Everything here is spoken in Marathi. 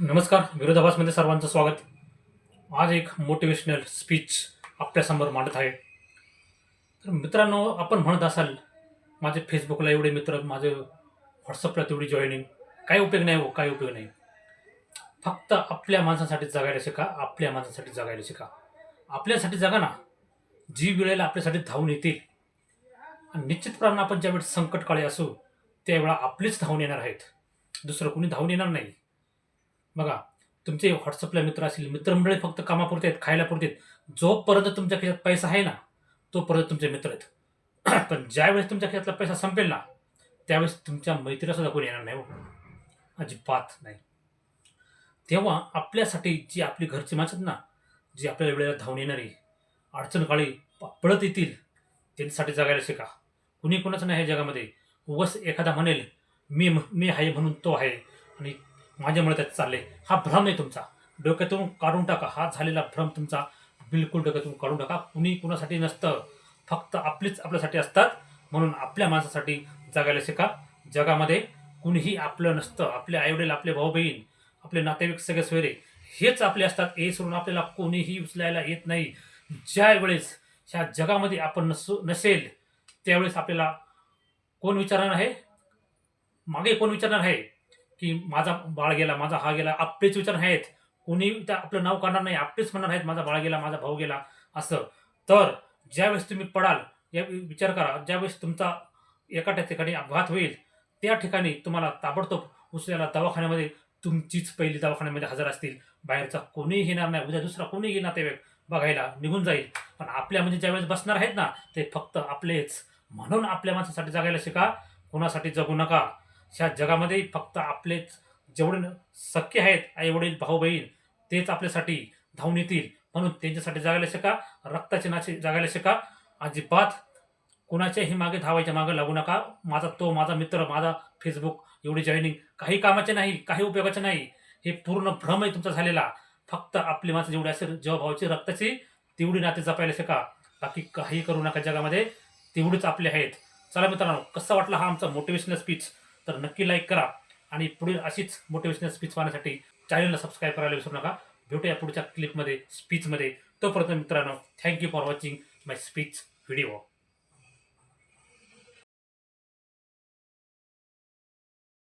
नमस्कार विरोधाभासमध्ये सर्वांचं स्वागत. आज एक मोटिवेशनल स्पीच आपल्यासमोर मांडत आहे. तर मित्रांनो आपण म्हणत असाल माझे फेसबुकला एवढे मित्र माझे व्हॉट्सअपला तेवढी जॉईनिंग काही उपयोग नाही हो काही उपयोग नाही. फक्त आपल्या माणसासाठी जगायला शिका आपल्या माणसासाठी जगायला शिका. आपल्यासाठी जगा ना. जी वेळेला आपल्यासाठी धावून येतील. आणि निश्चितपणानं आपण ज्यावेळेस संकटकाळी असू त्यावेळा आपलीच धावून येणार आहेत. दुसरं कोणी धावून येणार नाही. बघा तुमचे व्हॉट्सअपला मित्र असतील मित्रमंडळी फक्त कामापुरते आहेत खायला पुरते आहेत. जोपर्यंत तुमच्या खिशात पैसा आहे ना तोपर्यंत तुमचे मित्र आहेत. पण ज्यावेळेस तुमच्या खिशातला पैसा संपेल ना त्यावेळेस तुमच्या मैत्रीलासुद्धा कोणी येणार नाही हो. अजिबात नाही. तेव्हा आपल्यासाठी जी आपली घरची माणसं आहेत ना जी आपल्या वेळेला धावून येणारी अडचण काळी पळत येतील त्यांच्यासाठी जगायला शिका. कुणी कुणाचं नाही आहे जगामध्ये. उगस एखादा म्हणेल मी मी आहे म्हणून तो आहे. आणि माझ्यामुळे त्यात चालले हा भ्रम आहे तुमचा. डोक्यातून काढून टाका. हा झालेला भ्रम तुमचा बिलकुल डोक्यातून काढून टाका. कुणी कुणासाठी नसतं. फक्त आपलीच आपल्यासाठी असतात. म्हणून आपल्या माणसासाठी जगायला शिका. जगामध्ये कुणीही आपलं नसतं. आपले आईवडील आपले भाऊ बहीण आपले नातेवाईक सगळे सोयरे हेच आपले असतात. हे सोडून आपल्याला कोणीही उचलायला येत नाही. ज्या वेळेस ह्या जगामध्ये आपण नसू नसेल त्यावेळेस आपल्याला कोण विचारणार आहे? मागे कोण विचारणार आहे? की माझा बाळ गेला माझा हा गेला आपलेच विचार आहेत. कोणी त्या आपलं नाव काढणार नाही आपलेच म्हणणार आहेत माझा बाळ गेला माझा भाऊ गेला असं. तर ज्यावेळेस तुम्ही पडाल या विचार करा ज्यावेळेस तुमचा एका ठिकाणी अपघात होईल त्या ठिकाणी तुम्हाला ताबडतोब उचलायला दवाखान्यामध्ये तुमचीच पहिली दवाखान्यामध्ये हजर असतील. बाहेरचा कोणीही येणार नाही उद्या दुसरा कोणीही नातेवाईक बघायला निघून जाईल. पण आपल्या म्हणजे ज्यावेळेस बसणार आहेत ना ते फक्त आपलेच. म्हणून आपल्या माणसासाठी जगायला शिका कोणासाठी जगू नका. ह्या जगामध्ये फक्त आपलेच जेवढे सख्य आहेत आई वडील भाऊ बहीण तेच आपल्यासाठी धावून येतील. म्हणून त्यांच्यासाठी जगायला शिका रक्ताचे नाचे जगायला शिका. अजिबात कुणाच्याही मागे धावायच्या मागे लागू नका. माझा तो माझा मित्र माझा फेसबुक एवढी जॉईनिंग काही कामाचे नाही काही उपयोगाचे नाही. हे पूर्ण भ्रम आहे तुमचा झालेला. फक्त आपली माणसं जेवढी असेल जेव्हा भावाची रक्ताची तेवढी नाते जपायला शिका. बाकी काही करू नका जगामध्ये. तेवढीच आपले आहेत. चला मित्रांनो कसा वाटला हा आमचा मोटिवेशनल स्पीच तर नक्की लाईक करा. आणि पुढील अशीच मोटिवेशनल स्पीच पाहण्यासाठी चॅनलला सबस्क्राईब करायला विसरू नका. भेटूया पुढच्या क्लिपमध्ये स्पीचमध्ये तोपर्यंत मित्रांनो thank you for watching my speech video